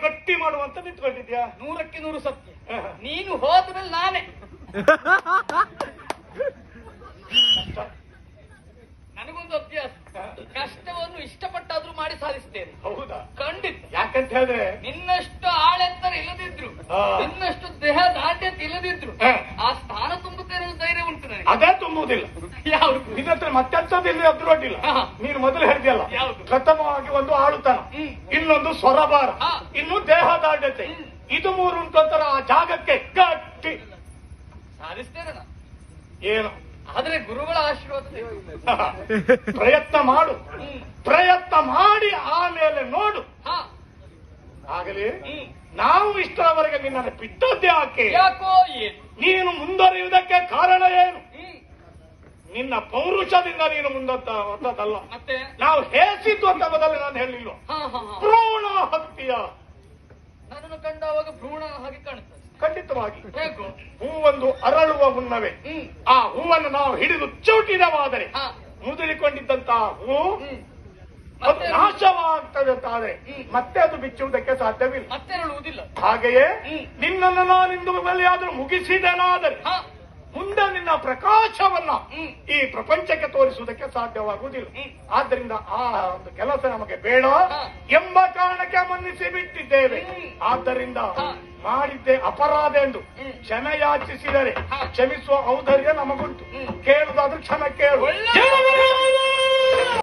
ಗಟ್ಟಿ ಮಾಡುವಂತ ನಿಂತ್ಕೊಂಡಿದ್ಯಾ? ನೂರಕ್ಕೆ ನೂರು ಸತ್ಯ. ನೀನು ಹೋದ್ಮೇಲೆ ನಾನೇ. ನನಗೊಂದು ಅಭ್ಯಾಸ. ಕಷ್ಟವನ್ನು ಇಷ್ಟಪಟ್ಟಾದ್ರೂ ಮಾಡಿ ಸಾಧಿಸ್ತೇನೆ. ಹೌದಾ? ಖಂಡಿತ. ಯಾಕಂತ ಹೇಳಿದ್ರೆ? ನಿನ್ನಷ್ಟು ಆಳೆತ್ತರ ಇಲ್ಲದಿದ್ರು. ನಿನ್ನಷ್ಟು ದೇಹ ದಾಟ್ಯತೆ ಇಲ್ಲದಿದ್ರು. ಆ ಸ್ಥಾನ ತುಂಬುತ್ತೇನೆ ಧೈರ್ಯ ಉಂಟು ನನಗೆ. ಅದೇ ತುಂಬುವುದಿಲ್ಲ. ಯಾವುದು? ನಿನ್ನ ಹತ್ರ ಮತ್ತೆಂತದಿಲ್ಲ ಅದ್ರೊಡ್ಡಿಲ್ಲ ಹಾ. ನೀನು ಮೊದಲು ಹೇಳಿದ್ಯಲ್ಲ? ಪ್ರಥಮವಾಗಿ ಒಂದು ಆಳುತನ. ಇನ್ನೊಂದು ಸ್ವರಭಾರ. ಇನ್ನು ದೇಹ ದಾಢ್ಯತೆ ಇದು ಮೂರು ಉಂಟು ಅಂತಾರ ಆ ಜಾಗಕ್ಕೆ ಗಟ್ಟಿ. ಸಾಧಿಸ್ತೇನೆ ಏನು? ಆದ್ರೆ ಗುರುಗಳ ಆಶೀರ್ವಾದ. ಪ್ರಯತ್ನ ಮಾಡು. ಪ್ರಯತ್ನ ಮಾಡಿ ಆಮೇಲೆ ನೋಡು. ಹಾ. ಆಗಲಿ. ನಾವು ಇಷ್ಟರವರೆಗೆ ನಿನ್ನನ್ನು ಬಿಟ್ಟದ್ದೇ ಯಾಕೆ ಯಾಕೋ ನೀನು ಮುಂದುವರಿಯುವುದಕ್ಕೆ ಕಾರಣ. ನಿನ್ನ ಪೌರುಷದಿಂದ ನೀನು ಮುಂದಲ್ಲ ಮತ್ತೆ? ನಾವು ಹೇಸಿದ್ದು ಅಂತ ಬದಲು ನಾನು ಹೇಳಿಲ್ಲ ಭ್ರೂಣ ಹತ್ಯೆಯ ನನ್ನನ್ನು ಕಂಡಾಗ ಭ್ರೂಣ ಹಾಗೆ ಕಾಣುತ್ತದೆ. ಖಂಡಿತವಾಗಿ. ಹೂವೊಂದು ಅರಳುವ ಮುನ್ನವೇ. ಆ ಹೂವನ್ನು ನಾವು ಹಿಡಿದು ಚೌಟಿದವಾದರೆ ಮುದುರಿಕೊಂಡಿದ್ದಂತಹ ಹೂ ಅದು ನಾಶವಾಗ್ತದೆ ಅಂತ ಆದ್ರೆ ಮತ್ತೆ ಅದು ಬಿಚ್ಚುವುದಕ್ಕೆ ಸಾಧ್ಯವಿಲ್ಲ. ಮತ್ತೆ ಅರಳುವುದಿಲ್ಲ ಹಾಗೆಯೇ. ನಿನ್ನನ್ನು ನಾನಿಂದು ಬಲಿಯಾದರೂ ಮುಗಿಸಿದೆನಾದರೆ ನಿನ್ನ ಪ್ರಕಾಶವನ್ನ ಈ ಪ್ರಪಂಚಕ್ಕೆ ತೋರಿಸುವುದಕ್ಕೆ ಸಾಧ್ಯವಾಗುವುದಿಲ್ಲ. ಆದ್ದರಿಂದ ಆ ಒಂದು ಕೆಲಸ ನಮಗೆ ಬೇಡ ಎಂಬ ಕಾರಣಕ್ಕೆ ಮನ್ನಿಸಿ ಬಿಟ್ಟಿದ್ದೇವೆ. ಆದ್ದರಿಂದ. ಮಾಡಿದ್ದೆ ಅಪರಾಧ ಎಂದು. ಕ್ಷಮೆ ಯಾಚಿಸಿದರೆ ಕ್ಷಮಿಸುವ ಔದರ್ಯ ನಮಗುಂಟು ಕೇಳುವುದಾದ್ರೂ ಕೇಳುದಾದ್ರೂ ಕ್ಷಮೆ ಕೇಳು